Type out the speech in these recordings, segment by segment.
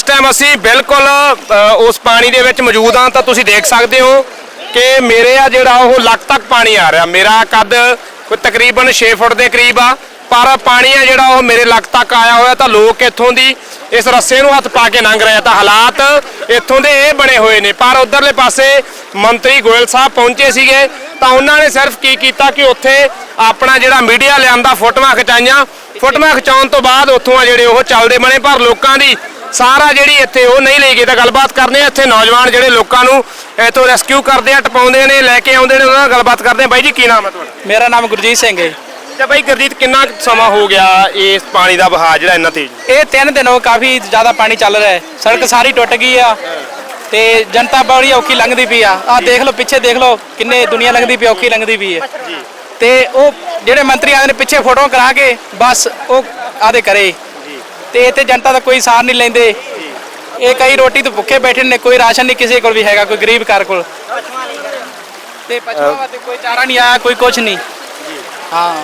ਇਸ ਟਾਈਮ ਅਸੀਂ ਬਿਲਕੁਲ ਉਸ ਪਾਣੀ ਦੇ ਵਿੱਚ ਮੌਜੂਦ ਹਾਂ ਤਾਂ ਤੁਸੀਂ ਦੇਖ ਸਕਦੇ ਹੋ ਕਿ ਮੇਰੇ ਆ ਜਿਹੜਾ ਉਹ ਲੱਕ ਤੱਕ ਪਾਣੀ ਆ ਰਿਹਾ। ਮੇਰਾ ਕੱਦ ਕੋਈ ਤਕਰੀਬਨ 6 ਫੁੱਟ ਦੇ ਕਰੀਬ ਆ, ਪਰ ਪਾਣੀ ਆ ਜਿਹੜਾ ਉਹ ਮੇਰੇ ਲੱਕ ਤੱਕ ਆਇਆ ਹੋਇਆ ਤਾਂ ਲੋਕ ਇੱਥੋਂ ਦੀ ਇਸ ਰੱਸੇ ਨੂੰ ਹੱਥ ਪਾ ਕੇ ਲੰਘ ਰਹੇ ਆ ਤਾਂ ਹਾਲਾਤ ਇੱਥੋਂ ਦੇ ਇਹ ਬਣੇ ਹੋਏ ਨੇ। ਪਰ ਉਧਰਲੇ ਪਾਸੇ ਮੰਤਰੀ ਗੋਇਲ ਸਾਹਿਬ ਪਹੁੰਚੇ ਸੀਗੇ ਤਾਂ ਉਹਨਾਂ ਨੇ ਸਿਰਫ ਕੀ ਕੀਤਾ ਕਿ ਉੱਥੇ ਆਪਣਾ ਜਿਹੜਾ ਮੀਡੀਆ ਲਿਆਂਦਾ ਫੋਟੋਆਂ ਖਿਚਾਈਆਂ। ਫੋਟੋਆਂ ਖਿਚਾਉਣ ਤੋਂ ਬਾਅਦ ਉੱਥੋਂ ਆ ਜਿਹੜੇ ਉਹ ਚੱਲਦੇ ਬਣੇ, ਪਰ ਲੋਕਾਂ ਦੀ ਸਾਰਾ ਜਿਹੜੀ ਇੱਥੇ ਉਹ ਨਹੀਂ ਲਈ ਗਈ ਤਾਂ ਗੱਲਬਾਤ ਕਰਨੇ ਆ ਇੱਥੇ ਨੌਜਵਾਨ ਜਿਹੜੇ ਲੋਕਾਂ ਨੂੰ ਇੱਥੋਂ ਰੈਸਕਿਊ ਕਰਦੇ ਆ ਟਪਾਉਂਦੇ ਨੇ ਲੈ ਕੇ ਆਉਂਦੇ ਨੇ ਉਹਨਾਂ ਨਾਲ ਗੱਲਬਾਤ ਕਰਦੇ ਆ ਬਾਈ ਜੀ ਕੀ ਨਾਮ ਹੈ ਤੁਹਾਡਾ? ਮੇਰਾ ਨਾਮ ਗੁਰਜੀਤ ਸਿੰਘ ਹੈ। ਤੇ ਬਾਈ ਗੁਰਜੀਤ ਕਿੰਨਾ ਸਮਾਂ ਹੋ ਗਿਆ ਇਸ ਪਾਣੀ ਦਾ ਵਹਾਅ ਜਿਹੜਾ ਇੰਨਾ ਤੇਜ਼? ਇਹ ਤਿੰਨ ਦਿਨ ਹੋ ਕਾਫੀ ਜ਼ਿਆਦਾ ਪਾਣੀ ਚੱਲ ਰਿਹਾ ਹੈ। ਸੜਕ ਸਾਰੀ ਟੁੱਟ ਗਈ ਆ ਤੇ ਜਨਤਾ ਬੜੀ ਔਖੀ ਲੰਘਦੀ ਪਈ ਆ। ਆ ਦੇਖ ਲਓ ਪਿੱਛੇ ਦੇਖ ਲਓ ਕਿੰਨੇ ਦੁਨੀਆ ਲੰਘਦੀ ਪਈ ਔਖੀ ਲੰਘਦੀ ਪਈ ਹੈ। ਤੇ ਉਹ ਜਿਹੜੇ ਮੰਤਰੀ ਆਦੇ ਨੇ ਪਿੱਛੇ ਫੋਟੋ ਕਰਾ ਕੇ ਬਸ ਉਹ ਆਦੇ ਕਰੇ। ਤੇ ਇੱਥੇ ਜਨਤਾ ਦਾ ਕੋਈ ਸਾਰ ਨਹੀਂ ਲੈਂਦੇ। ਇਹ ਕਈ ਰੋਟੀ ਤੋਂ ਭੁੱਖੇ ਬੈਠੇ ਨੇ ਕੋਈ ਰਾਸ਼ਨ ਨਹੀਂ ਕਿਸੇ ਕੋਲ ਵੀ ਹੈਗਾ ਕੋਈ ਗਰੀਬ ਘਰ ਕੋਲ। ਤੇ ਪਛਵਾ ਵਾਸਤੇ ਕੋਈ ਚਾਰਾ ਨਹੀਂ ਆਇਆ ਕੋਈ ਕੁਝ ਨਹੀਂ। ਹਾਂ।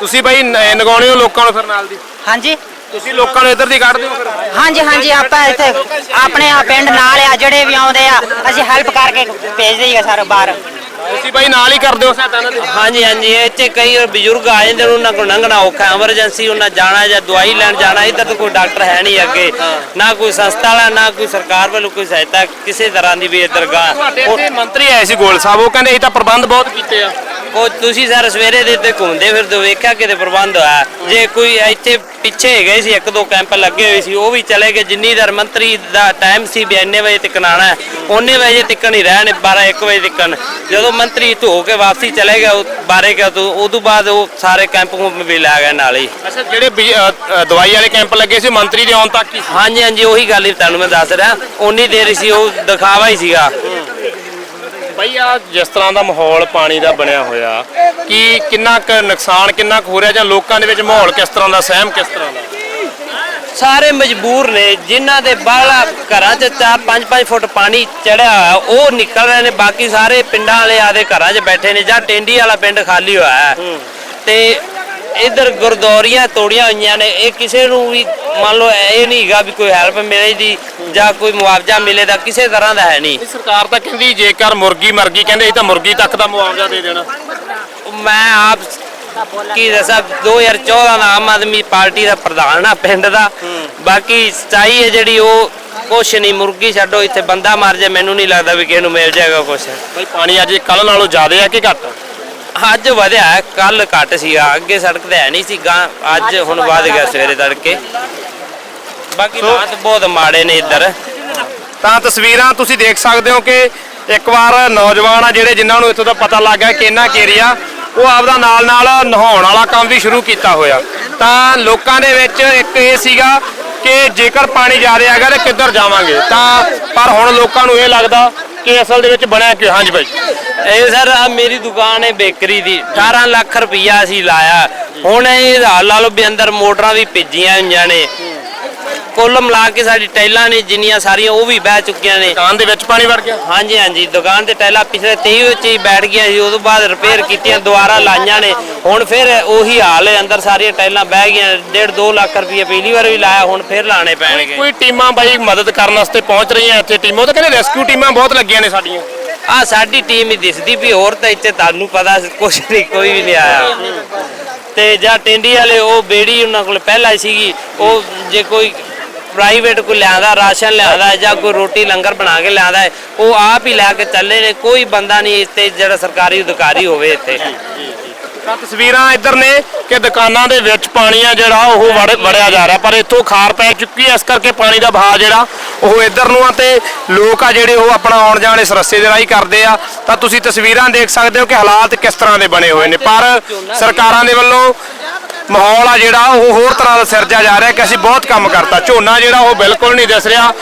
ਤੁਸੀਂ ਬਾਈ ਨ- ਨਗਾਉਣੇ ਹੋ ਲੋਕਾਂ ਨੂੰ ਫਿਰ ਨਾਲ ਦੀ? ਹਾਂਜੀ। ਤੁਸੀਂ ਲੋਕਾਂ ਨੂੰ ਇੱਧਰ ਦੀ ਕੱਢਦੇ ਹੋ ਫਿਰ। ਹਾਂਜੀ ਹਾਂਜੀ ਆਪਾਂ ਇੱਥੇ ਆਪਣੇ ਆ ਪਿੰਡ ਨਾਲ ਆ ਜਿਹੜੇ ਵੀ ਆਉਂਦੇ ਆ ਅਸੀਂ ਹੈਲਪ ਕਰਕੇ ਭੇਜ ਦਈਏ ਸਾਰੇ ਬਾਹਰ। ਤੁਸੀਂ ਬਾਈ ਨਾਲ ਹੀ ਕਰਦੇ ਹੋ ਸਹਾਇਤਾ ਇਹਨਾਂ ਦੀ ਹਾਂਜੀ ਹਾਂਜੀ ਇੱਥੇ ਕਈ ਬਜ਼ੁਰਗ ਆ ਜਾਂਦੇ ਨੇ ਉਹਨਾਂ ਕੋਲ ਲੰਘਣਾ ਔਖਾ ਐਮਰਜੈਂਸੀ ਉਹਨਾਂ ਜਾਣਾ ਜਾਂ ਦਵਾਈ ਲੈਣ ਜਾਣਾ ਇੱਧਰ ਤਾਂ ਕੋਈ ਡਾਕਟਰ ਹੈ ਨਹੀਂ ਅੱਗੇ ਨਾ ਕੋਈ ਸੰਸਥਾ ਵਾਲਾ ਨਾ ਕੋਈ ਸਰਕਾਰ ਵੱਲੋਂ ਕੋਈ ਸਹਾਇਤਾ ਕਿਸੇ ਤਰ੍ਹਾਂ ਦੀ ਵੀ ਇੱਧਰ ਗਾ ਤੁਹਾਡੇ ਇੱਥੇ ਮੰਤਰੀ ਆਏ ਸੀ ਗੋਲ ਸਾਹਿਬ ਉਹ ਕਹਿੰਦੇ ਅਸੀਂ ਤਾਂ ਪ੍ਰਬੰਧ ਬਹੁਤ ਕੀਤੇ ਆ। ਉਹ ਤੁਸੀਂ ਸਰ ਸਵੇਰੇ ਦੇ ਤੇ ਘੁੰਮਦੇ ਫਿਰਦੇ ਵੇਖਿਆ ਕਿਤੇ ਪ੍ਰਬੰਧ ਹੋਇਆ? ਜੇ ਕੋਈ ਇੱਥੇ ਪਿੱਛੇ ਹੈਗੇ ਸੀ ਇੱਕ ਦੋ ਕੈਂਪ ਲੱਗੇ ਹੋਏ ਸੀ ਉਹ ਵੀ ਚਲੇ ਗਏ। ਜਿੰਨੀ ਦਰ ਮੰਤਰੀ ਦਾ ਟਾਈਮ ਸੀ ਵੀ ਇੰਨੇ ਵਜੇ ਤੱਕ ਆਣਾ ਉਹਨੇ ਵਜੇ ਤੱਕ ਹੀ ਰਹਿਣ 12 1 ਵਜੇ ਤੱਕ ਜਦੋਂ ਮੰਤਰੀ ਧੋ ਕੇ ਵਾਪਸੀ ਚਲੇ ਗਿਆ ਬਾਰੇ ਗਿਆ ਤੋਂ ਉਦੋਂ ਬਾਅਦ ਉਹ ਸਾਰੇ ਕੈਂਪ ਕੁੰਪ ਵੀ ਲਾ ਗਏ ਨਾਲ ਹੀ। ਅੱਛਾ ਜਿਹੜੇ ਦਵਾਈ ਵਾਲੇ ਕੈਂਪ ਲੱਗੇ ਸੀ ਮੰਤਰੀ ਦੇ ਆਉਣ ਤੱਕ ਹਾਂਜੀ ਹਾਂਜੀ ਉਹੀ ਗੱਲ ਤੁਹਾਨੂੰ ਮੈਂ ਦੱਸ ਰਿਹਾ। ਉਨੀ ਦੇਰ ਸੀ ਉਹ ਦਿਖਾਵਾ ਹੀ ਸੀਗਾ। ਬਈ ਆ ਜਿਸ ਤਰ੍ਹਾਂ ਦਾ ਮਾਹੌਲ ਪਾਣੀ ਦਾ ਬਣਿਆ ਹੋਇਆ ਕਿ ਕਿੰਨਾ ਕੁ ਨੁਕਸਾਨ ਕਿੰਨਾ ਕੁ ਹੋ ਰਿਹਾ ਜਾਂ ਲੋਕਾਂ ਦੇ ਵਿੱਚ ਮਾਹੌਲ ਕਿਸ ਤਰ੍ਹਾਂ ਦਾ ਸਹਿਮ ਕਿਸ ਤਰ੍ਹਾਂ ਦਾ? ਸਾਰੇ ਮਜਬੂਰ ਨੇ ਜਿਨ੍ਹਾਂ ਦੇ ਬਾਹਲਾ ਘਰਾਂ 'ਚ 4-5 ਫੁੱਟ ਪਾਣੀ ਚੜਿਆ ਹੋਇਆ ਉਹ ਨਿਕਲ ਰਹੇ ਨੇ ਬਾਕੀ ਸਾਰੇ ਪਿੰਡਾਂ ਵਾਲੇ ਆਦੇ ਘਰਾਂ 'ਚ ਬੈਠੇ ਨੇ ਜਾਂ ਟੈਂਡੀ ਵਾਲਾ ਪਿੰਡ ਖਾਲੀ ਹੋਇਆ ਹੈ। ਤੇ ਇਧਰ ਗੁਰਦੌਰੀਆਂ ਤੋੜੀਆਂ ਹੋਈਆਂ ਨੇ। ਇਹ ਕਿਸੇ ਨੂੰ ਵੀ ਮੰਨ ਲਓ ਇਹ ਨਹੀਂ ਹੈਗਾ ਵੀ ਕੋਈ ਹੈਲਪ ਮਿਲੇਗੀ ਜਾਂ ਕੋਈ ਮੁਆਵਜ਼ਾ ਮਿਲੇਗਾ ਕਿਸੇ ਤਰ੍ਹਾਂ ਦਾ ਹੈ ਨਹੀਂ। ਇਹ ਸਰਕਾਰ ਤਾਂ ਕਹਿੰਦੀ ਜੇਕਰ ਮੁਰਗੀ ਮਰ ਗਈ ਕਹਿੰਦੇ ਅਸੀਂ ਤਾਂ ਮੁਰਗੀ ਤੱਕ ਦਾ ਮੁਆਵਜ਼ਾ ਦੇ ਦੇਣਾ। ਮੈਂ ਆਪ ਕੀ ਦੱਸਾਂ 2014 ਦਾ ਆਮ ਆਦਮੀ ਪਾਰਟੀ ਦਾ ਪ੍ਰਧਾਨ ਆ ਪਿੰਡ ਦਾ। ਬਾਕੀ ਸਚਾਈ ਹੈ ਜਿਹੜੀ ਉਹ ਕੁਛ ਨਹੀਂ ਮੁਰਗੀ ਛੱਡੋ ਇੱਥੇ ਬੰਦਾ ਮਰ ਜਾ ਮੈਨੂੰ ਨਹੀਂ ਲੱਗਦਾ ਵੀ ਕਿਸੇ ਨੂੰ ਮਿਲ ਜਾਏਗਾ ਕੁਛ। ਬਈ ਪਾਣੀ ਅੱਜ ਕੱਲ ਨਾਲੋਂ ਜ਼ਿਆਦਾ ਹੈ ਕਿ ਘੱਟ? ਅੱਜ ਵਧਿਆ ਕੱਲ ਘੱਟ ਸੀਗਾ ਅੱਗੇ ਸੜਕ ਤੇ ਹੈ ਨਹੀਂ ਸੀ ਗਾਂ ਅੱਜ ਹੁਣ ਵਧ ਗਿਆ ਸਵੇਰੇ ਤੜਕੇ। ਬਾਕੀ ਸੋ- ਹਾਲਾਤ ਬਹੁਤ ਮਾੜੇ ਨੇ ਇੱਧਰ। ਤਾਂ ਤਸਵੀਰਾਂ ਤੁਸੀਂ ਦੇਖ ਸਕਦੇ ਹੋ ਕਿ ਇੱਕ ਵਾਰ ਨੌਜਵਾਨ ਆ ਜਿਹੜੇ ਜਿਨ੍ਹਾਂ ਨੂੰ ਇੱਥੋਂ ਦਾ ਪਤਾ ਲੱਗ ਗਿਆ ਕਿ ਇਹਨਾਂ ਏਰੀਆ ਉਹ ਆਪਦਾ ਨਾਲ ਨਾਲ ਨਹਾਉਣ ਵਾਲਾ ਕੰਮ ਵੀ ਸ਼ੁਰੂ ਕੀਤਾ ਹੋਇਆ। ਤਾਂ ਲੋਕਾਂ ਦੇ ਵਿੱਚ ਇੱਕ ਇਹ ਸੀਗਾ ਕਿ ਜੇਕਰ ਪਾਣੀ ਜਾ ਰਿਹਾ ਹੈਗਾ ਤੇ ਕਿੱਧਰ ਜਾਵਾਂਗੇ? ਤਾਂ ਪਰ ਹੁਣ ਲੋਕਾਂ ਨੂੰ ਇਹ ਲੱਗਦਾ ਕਿ ਅਸਲ ਦੇ ਵਿੱਚ ਬਣਿਆ ਕਿ ਹਾਂਜੀ ਭਾਈ ਇਹ ਸਰ ਆ ਮੇਰੀ ਦੁਕਾਨ ਹੈ ਬੇਕਰੀ ਦੀ। 18 ਲੱਖ ਰੁਪਈਆ ਅਸੀਂ ਲਾਇਆ। ਹੁਣ ਇਹ ਹਾਲ ਲਾ ਲਓ ਵੀ ਅੰਦਰ ਮੋਟਰਾਂ ਵੀ ਭੇਜੀਆਂ ਹੋਈਆਂ ਨੇ। ਕੁੱਲ ਮਿਲਾ ਕੇ ਸਾਡੀ ਟਾਈਲਾਂ ਨੇ ਜਿੰਨੀਆਂ ਸਾਰੀਆਂ ਉਹ ਵੀ ਬਹਿ ਚੁੱਕੀਆਂ ਨੇ। ਦੁਕਾਨ ਦੇ ਵਿੱਚ ਪਾਣੀ ਵੜ ਗਿਆ? ਹਾਂਜੀ ਹਾਂਜੀ ਦੁਕਾਨ ਤੇ ਟਾਈਲਾਂ ਪਿਛਲੇ 23 ਵਿੱਚ ਹੀ ਬੈਠ ਗਈਆਂ ਸੀ ਉਦੋਂ ਬਾਅਦ ਰਿਪੇਅਰ ਕੀਤੀਆਂ ਦੁਬਾਰਾ ਲਾਈਆਂ ਨੇ। ਹੁਣ ਫਿਰ ਉਹੀ ਹਾਲ ਹੈ ਅੰਦਰ ਸਾਰੀਆਂ ਟਾਈਲਾਂ ਬਹਿ ਗਈਆਂ 1.5 2 ਲੱਖ ਰੁਪਏ ਪਹਿਲੀ ਵਾਰ ਵੀ ਲਾਇਆ ਹੁਣ ਫਿਰ ਲਾਣੇ ਪੈਣਗੇ। ਕੋਈ ਟੀਮਾਂ ਬਾਈ ਮਦਦ ਕਰਨ ਵਾਸਤੇ ਪਹੁੰਚ ਰਹੀਆਂ ਇੱਥੇ ਟੀਮਾਂ? ਉਹ ਤਾਂ ਕਹਿੰਦੇ ਰੈਸਕਿਊ ਟੀਮਾਂ ਬਹੁਤ ਲੱਗੀਆਂ ਨੇ ਸਾਡੀਆਂ। ਆ ਸਾਡੀ ਟੀਮ ਹੀ ਦਿਸਦੀ ਵੀ ਹੋਰ ਤਾਂ ਇੱਥੇ ਤੁਹਾਨੂੰ ਪਤਾ ਕੁਝ ਨਹੀਂ ਕੋਈ ਵੀ ਨਹੀਂ ਆਇਆ। ਤੇ ਜਾਂ ਟੈਂਡੀ ਵਾਲੇ ਉਹ ਬੇੜੀ ਉਹਨਾਂ ਕੋਲ ਪਹਿਲਾਂ ਹੀ ਸੀਗੀ ਉਹ ਜੇ ਕੋਈ ਪ੍ਰਾਈਵੇਟ ਕੋਈ ਲਿਆਂਦਾ ਰਾਸ਼ਨ ਲਿਆਂਦਾ ਜਾਂ ਕੋਈ ਰੋਟੀ ਲੰਗਰ ਬਣਾ ਕੇ ਲਿਆਂਦਾ ਹੈ, ਉਹ ਆਪ ਹੀ ਲੈ ਕੇ ਚੱਲੇ ਨੇ ਕੋਈ ਬੰਦਾ ਨਹੀਂ ਇੱਥੇ ਜਿਹੜਾ ਸਰਕਾਰੀ ਅਧਿਕਾਰੀ ਹੋਵੇ ਇੱਥੇ। ਤਾਂ ਤਸਵੀਰਾਂ ਇੱਧਰ ਨੇ ਕਿ ਦੁਕਾਨਾਂ ਦੇ ਵਿੱਚ ਪਾਣੀ ਆ ਜਿਹੜਾ ਉਹ ਵੜ- ਵੜਿਆ ਜਾ ਰਿਹਾ ਪਰ ਇੱਥੋਂ ਖਾਰ ਪੈ ਚੁੱਕੀ ਹੈ ਇਸ ਕਰਕੇ ਪਾਣੀ ਦਾ ਵਹਾਅ ਜਿਹੜਾ ਉਹ ਇੱਧਰ ਨੂੰ ਆ ਤੇ ਲੋਕ ਆ ਜਿਹੜੇ ਉਹ ਆਪਣਾ ਆਉਣ ਜਾਣ ਇਸ ਰਸਤੇ ਦੇ ਰਾਹੀਂ ਕਰਦੇ ਆ। ਤਾਂ ਤੁਸੀਂ ਤਸਵੀਰਾਂ ਦੇਖ ਸਕਦੇ ਹੋ ਕਿ ਹਾਲਾਤ ਕਿਸ ਤਰ੍ਹਾਂ ਦੇ ਬਣੇ ਹੋਏ ਨੇ ਪਰ ਸਰਕਾਰਾਂ ਦੇ ਵੱਲੋਂ ਮਾਹੌਲ ਆ ਜਿਹੜਾ, ਉਹ ਹੋਰ ਤਰ੍ਹਾਂ ਦਾ ਸਿਰਜਿਆ ਜਾ ਰਿਹਾ ਕਿ ਅਸੀਂ ਬਹੁਤ ਕੰਮ ਕਰਤਾ। ਝੋਨਾ ਜਿਹੜਾ, ਉਹ ਬਿਲਕੁਲ ਨਹੀਂ ਦਿਸ ਰਿਹਾ।